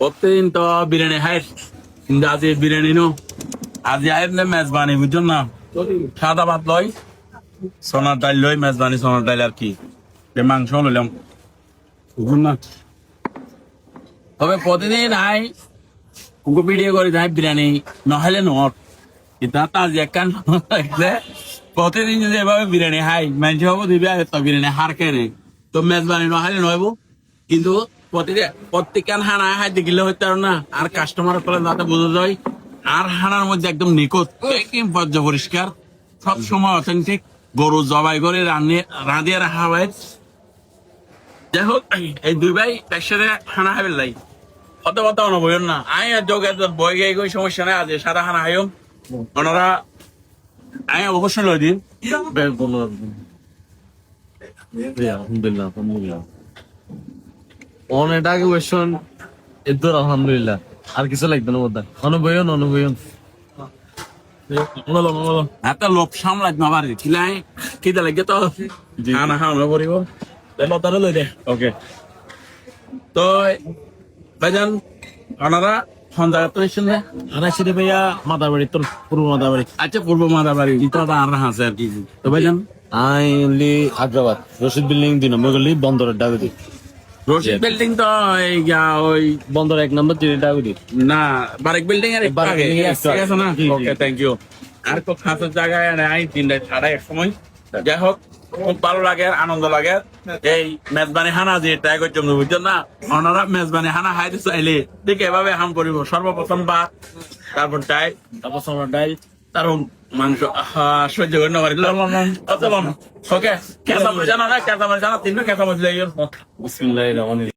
প্রতিদিন তো বিরিয়ানি খাই কিন্তু আজ বিরিয়ানি নো আজ না মেজবানি না সাদা ভাত লই সোনার ডাল মেজবানি সোনার ডাল আর কি মাংস লইলাম বুঝুন না তবে প্রতিদিন আই কুকু ভিডিও করে যাই বিরিয়ানি নহলে নট কিন্তু তার যে কান প্রতিদিন যদি এভাবে বিরিয়ানি খাই মানুষ হব দিবে বিরিয়ানি হার কেনে তো মেজবানি নহলে নহব কিন্তু প্রতিদিন প্রত্যেকখান হানা খাইতে গেলে হইতে পারো না। আর কাস্টমার করে যাতে বোঝা যায়, আর হানার মধ্যে একদম নিখুঁত পর্য পরিষ্কার। সব সময় অথেন্টিক গরু জবাই করে রান্নে রাঁধিয়ে রাখা হয় যাই হোক, এই দুই ভাই একসাথে খানা খাবে লাই। অত কথা অনবয়ন না। আই আর যোগ বই গাই গই সমস্যা নাই আজ সাদা খানা খাইও ওনারা আই অবশ্যই লই দিন আলহামদুলিল্লাহ আলহামদুলিল্লাহ। অনেক আগে কোয়েশন এদুর আলহামদুলিল্লাহ। আর কিছু লাগবে না বোধ অনুভয়ন অনুভয়ন একটা লোক সামলাত না পারি খিলাই খিদে লাগে তো? খানা খাওয়ানো করিব। লতারে লই দে। ওকে তো ভাইজান ওনারা সন্ধ্যা তো এসেছেন না আনাইছি ভাইয়া মাদার তোর পূর্ব মাদার আচ্ছা পূর্ব মাদাবাড়ি ইটা আর আর কি। তো ভাইজান? I only Agrabad Rashid building দুই নম্বর বন্দরের ডাগুদি রশিদ বিল্ডিং তো এই ওই বন্দর এক নম্বর দুই। ডাগুদি না বারেক বিল্ডিং আগে। ঠিক আছে না? জি। ওকে থ্যাংক ইউ আর তো খাসের জায়গায় নাই তিনটা ছাড়া এক সময় যাই হোক খুব ভালো লাগে, আনন্দ লাগে। এই মেজবানি হানা যে ট্রাই করছি আমরা বুঝছেন না? ওনারা মেজবানি হানা খাইতে চাইলে ঠিক এভাবে হাম করিব। সর্বপ্রথম ভাত, তারপর ডাই তারপর সোনার ডাই তারপর মাংস। সহ্য করে নেওয়ার ওকে কেঁচা মরিচ জানা না কেঁচা মরিচ জানা তিনটা কেঁচা মরিচ লাগিয়ে বিসমিল্লাহির রহমানির